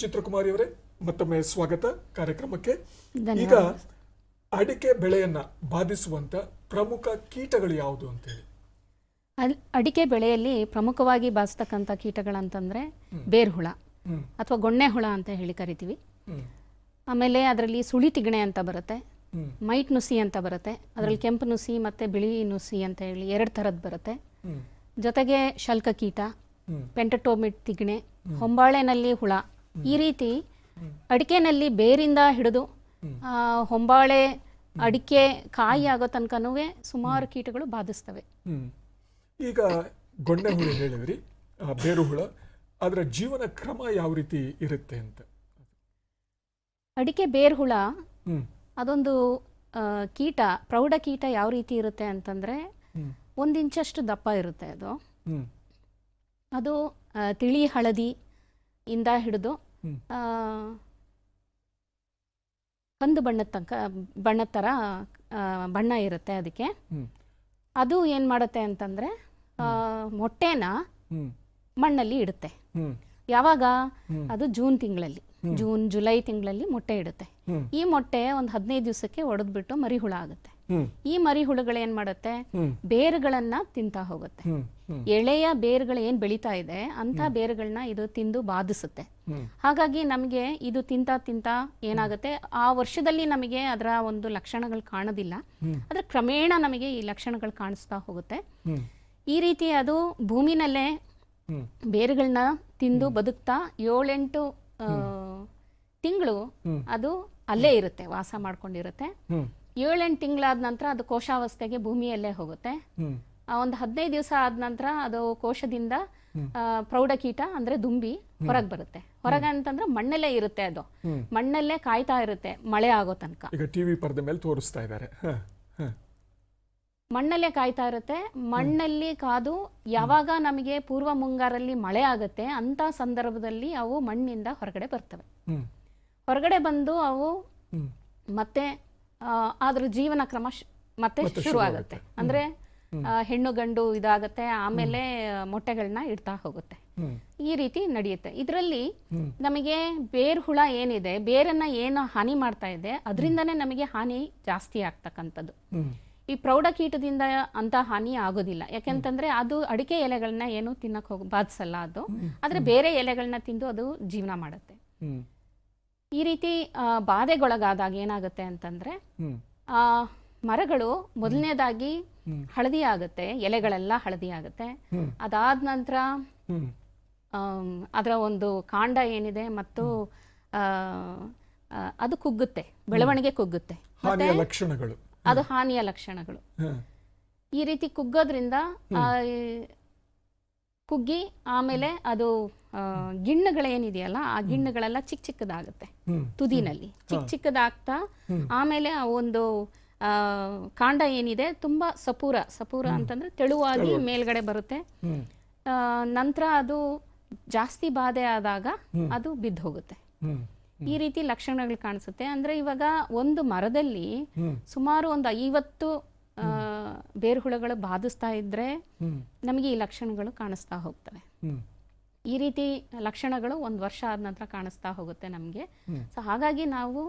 ಚಿತ್ರಕುಮಾರಿ ಅವರೇ ಮತ್ತೊಮ್ಮೆ ಸ್ವಾಗತ ಕಾರ್ಯಕ್ರಮಕ್ಕೆ. ಈಗ ಅಡಿಕೆ ಬೆಳೆಯನ್ನ ಬಾಧಿಸುವಂತ ಪ್ರಮುಖ ಕೀಟಗಳು ಯಾವುದು ಅಂತೇಳಿ? ಅಡಿಕೆ ಬೆಳೆಯಲ್ಲಿ ಪ್ರಮುಖವಾಗಿ ಬಾಸ್ತಕ್ಕಂಥ ಕೀಟಗಳಂತಂದ್ರೆ ಬೇರ್ಹುಳ ಅಥವಾ ಗೊಣ್ಣೆ ಹುಳ ಅಂತ ಹೇಳಿ ಕರಿತೀವಿ. ಆಮೇಲೆ ಅದರಲ್ಲಿ ಸುಳಿ ತಿಗಣೆ ಅಂತ ಬರುತ್ತೆ ಮೈಟ್ ನುಸಿ ಅಂತ ಬರುತ್ತೆ ಅದರಲ್ಲಿ ಕೆಂಪು ನುಸಿ ಮತ್ತೆ ಬಿಳಿ ನುಸಿ ಅಂತ ಹೇಳಿ ಎರಡು ಥರದ್ದು ಬರುತ್ತೆ. ಜೊತೆಗೆ ಶಲ್ಕ ಕೀಟ ಪೆಂಟಟೋಮಿಟ್ ತಿಗಣೆ ಹೊಂಬಾಳೆನಲ್ಲಿ ಹುಳ ಈ ರೀತಿ ಅಡಿಕೆನಲ್ಲಿ ಬೇರಿಂದ ಹಿಡಿದು ಹೊಂಬಾಳೆ ಅಡಿಕೆ ಕಾಯಿ ಆಗೋ ತನಕನೂ ಸುಮಾರು ಕೀಟಗಳು ಬಾಧಿಸ್ತವೆ. ಈಗ ಗೊಂಡೆ ಹುಳು ಹೇಳಿದ್ರಿ ಬೇರು ಹುಳ ಅದರ ಜೀವನ ಕ್ರಮ ಯಾವ ರೀತಿ ಇರುತ್ತೆ ಅಂತ? ಅಡಿಕೆ ಬೇರು ಹುಳ ಅದೊಂದು ಕೀಟ ಪ್ರೌಢ ಕೀಟ ಯಾವ ರೀತಿ ಇರುತ್ತೆ ಅಂತಂದ್ರೆ ಒಂದಿಂಚಷ್ಟು ಒಂದು ಇಂಚಷ್ಟು ದಪ್ಪ ಇರುತ್ತೆ ಅದು. ಅದು ತಿಳಿ ಹಳದಿ ಇಂದ ಹಿಡಿದು ಕಂದು ಬಣ್ಣದ ತನಕ ಬಣ್ಣದ ತರ ಬಣ್ಣ ಇರುತ್ತೆ ಅದಕ್ಕೆ. ಅದು ಏನು ಮಾಡುತ್ತೆ ಅಂತಂದ್ರೆ ಮೊಟ್ಟೆನ ಮಣ್ಣಲ್ಲಿ ಇಡುತ್ತೆ. ಯಾವಾಗ? ಅದು ಜೂನ್ ತಿಂಗಳಲ್ಲಿ. ಜೂನ್ ಜುಲೈ ತಿಂಗಳಲ್ಲಿ ಮೊಟ್ಟೆ ಇಡುತ್ತೆ. ಈ ಮೊಟ್ಟೆ ಒಂದು ಹದಿನೈದು ದಿವಸಕ್ಕೆ ಒಡೆದ್ಬಿಟ್ಟು ಮರಿಹುಳ ಆಗುತ್ತೆ. ಹ್ಮ್. ಮರಿ ಹುಳುಗಳು ಏನ್ ಮಾಡುತ್ತೆ? ಬೇರುಗಳನ್ನ ತಿಂತಾ ಹೋಗುತ್ತೆ. ಎಳೆಯ ಬೇರುಗಳು ಏನ್ ಬೆಳೀತಾ ಇದೆ ಅಂತ ಬೇರುಗಳನ್ನ ಇದು ತಿಂದು ಬಾಧಿಸುತ್ತೆ. ಹಾಗಾಗಿ ನಮಗೆ ಇದು ತಿಂತ ತಿಂತ ಏನಾಗುತ್ತೆ? ಆ ವರ್ಷದಲ್ಲಿ ನಮಗೆ ಅದರ ಒಂದು ಲಕ್ಷಣಗಳು ಕಾಣೋದಿಲ್ಲ. ಅದ್ರ ಕ್ರಮೇಣ ನಮಗೆ ಈ ಲಕ್ಷಣಗಳು ಕಾಣಿಸ್ತಾ ಹೋಗುತ್ತೆ. ಈ ರೀತಿ ಅದು ಭೂಮಿನಲ್ಲೇ ಬೇರುಗಳನ್ನ ತಿಂದು ಬದುಕ್ತಾ ಏಳೆಂಟು ತಿಂಗಳು ಅದು ಅಲ್ಲೇ ಇರುತ್ತೆ ವಾಸ ಮಾಡ್ಕೊಂಡಿರುತ್ತೆ. ಏಳೆಂಟು ತಿಂಗಳಾದ ನಂತರ ಅದು ಕೋಶಾವಸ್ಥೆಗೆ ಭೂಮಿಯಲ್ಲೇ ಹೋಗುತ್ತೆ. ಒಂದು ಹದಿನೈದು ದಿವಸ ಆದ ನಂತರ ಅದು ಕೋಶದಿಂದ ಪ್ರೌಢ ಕೀಟ ಪ್ರೌಢಕೀಟ ಅಂದ್ರೆ ದುಂಬಿ ಹೊರಗೆ ಬರುತ್ತೆ. ಹೊರಗೆ ಅಂತಂದ್ರೆ ಮಣ್ಣಲ್ಲೇ ಇರುತ್ತೆ ಅದು. ಮಣ್ಣಲ್ಲೇ ಕಾಯ್ತಾ ಇರುತ್ತೆ ಮಳೆ ಆಗೋ ತನಕ. ಈಗ ಟಿವಿ ಪರದೆ ಮೇಲೆ ತೋರಿಸ್ತಾ ಇದ್ದಾರೆ. ಮಣ್ಣಲ್ಲೇ ಕಾಯ್ತಾ ಇರುತ್ತೆ. ಮಣ್ಣಲ್ಲಿ ಕಾದು ಯಾವಾಗ ನಮಗೆ ಪೂರ್ವ ಮುಂಗಾರಲ್ಲಿ ಮಳೆ ಆಗುತ್ತೆ ಅಂತ ಸಂದರ್ಭದಲ್ಲಿ ಅವು ಮಣ್ಣಿಂದ ಹೊರಗಡೆ ಬರ್ತವೆ. ಹೊರಗಡೆ ಬಂದು ಅವು ಮತ್ತೆ ಆ, ಅದ್ರ ಜೀವನ ಕ್ರಮ ಮತ್ತೆ ಶುರು ಆಗುತ್ತೆ. ಅಂದ್ರೆ ಹೆಣ್ಣು ಗಂಡು ಇದಾಗತ್ತೆ ಆಮೇಲೆ ಮೊಟ್ಟೆಗಳನ್ನ ಇಡ್ತಾ ಹೋಗುತ್ತೆ. ಈ ರೀತಿ ನಡೆಯುತ್ತೆ. ಇದರಲ್ಲಿ ನಮಗೆ ಬೇರ್ ಹುಳ ಏನಿದೆ ಬೇರನ್ನ ಏನು ಹಾನಿ ಮಾಡ್ತಾ ಇದೆ ಅದರಿಂದನೇ ನಮಗೆ ಹಾನಿ ಜಾಸ್ತಿ ಆಗ್ತಕ್ಕಂಥದ್ದು. ಈ ಈ ಪ್ರೌಢಕೀಟದಿಂದ ಅಂತ ಹಾನಿ ಆಗೋದಿಲ್ಲ. ಯಾಕೆಂತಂದ್ರೆ ಅದು ಅಡಿಕೆ ಎಲೆಗಳನ್ನ ಏನು ತಿನ್ನಕ್ ಹೋಗ ಬಾಧಿಸಲ್ಲ ಅದು. ಆದ್ರೆ ಬೇರೆ ಎಲೆಗಳನ್ನ ತಿಂದು ಅದು ಜೀವನ ಮಾಡುತ್ತೆ. ಈ ರೀತಿ ಬಾಧೆಗೊಳಗಾದಾಗ ಏನಾಗುತ್ತೆ ಅಂತಂದ್ರೆ ಆ ಮರಗಳು ಮೊದಲನೇದಾಗಿ ಹಳದಿ ಆಗುತ್ತೆ ಎಲೆಗಳೆಲ್ಲ ಹಳದಿ ಆಗುತ್ತೆ. ಅದಾದ ನಂತರ ಅದರ ಒಂದು ಕಾಂಡ ಏನಿದೆ ಮತ್ತು ಅದು ಕುಗ್ಗುತ್ತೆ ಬೆಳವಣಿಗೆ ಕುಗ್ಗುತ್ತೆ. ಲಕ್ಷಣಗಳು. ಅದು ಹಾನಿಯ ಲಕ್ಷಣಗಳು. ಈ ರೀತಿ ಕುಗ್ಗೋದ್ರಿಂದ ಕುಗ್ಗಿ ಆಮೇಲೆ ಅದು ಗಿಣ್ಣುಗಳೇನಿದೆಯಲ್ಲ ಆ ಗಿಣ್ಣುಗಳೆಲ್ಲ ಚಿಕ್ಕ ಚಿಕ್ಕದಾಗುತ್ತೆ ತುದಿನಲ್ಲಿ. ಚಿಕ್ಕ ಚಿಕ್ಕದಾಗ್ತಾ ಆಮೇಲೆ ಆ ಒಂದು ಕಾಂಡ ಏನಿದೆ ತುಂಬಾ ಸಪೂರ ಸಪೂರ ಅಂತಂದ್ರೆ ತೆಳುವಾಗಿ ಮೇಲ್ಗಡೆ ಬರುತ್ತೆ. ನಂತರ ಅದು ಜಾಸ್ತಿ ಬಾಧೆ ಆದಾಗ ಅದು ಬಿದ್ದು ಹೋಗುತ್ತೆ. ಈ ರೀತಿ ಲಕ್ಷಣಗಳು ಕಾಣಿಸುತ್ತೆ. ಅಂದ್ರೆ ಇವಾಗ ಒಂದು ಮರದಲ್ಲಿ ಸುಮಾರು ಒಂದು ಐವತ್ತು ಆ, ಬೇರುಹುಳಗಳು ಬಾಧಿಸ್ತಾ ಇದ್ರೆ ನಮಗೆ ಈ ಲಕ್ಷಣಗಳು ಕಾಣಿಸ್ತಾ ಹೋಗ್ತವೆ. ಈ ರೀತಿ ಲಕ್ಷಣಗಳು ಒಂದು ವರ್ಷ ಆದ ನಂತರ ಕಾಣಿಸ್ತಾ ಹೋಗುತ್ತೆ ನಮಗೆ. ಸೊ ಹಾಗಾಗಿ ನಾವು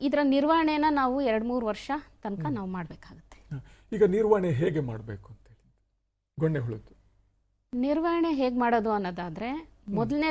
ಇದರ ನಿರ್ವಹಣೆನ ನಾವು ಎರಡು ಮೂರು ವರ್ಷ ತನಕ ನಾವು ಮಾಡಬೇಕಾಗುತ್ತೆ. ಈಗ ನಿರ್ವಹಣೆ ಹೇಗೆ ಮಾಡಬೇಕು ಅಂತ ಗೊಂಡೆ ಹುಳದ್ದು. ನಿರ್ವಹಣೆ ಹೇಗೆ ಮಾಡೋದು ಅನ್ನೋದಾದ್ರೆ ಮೊದಲನೇ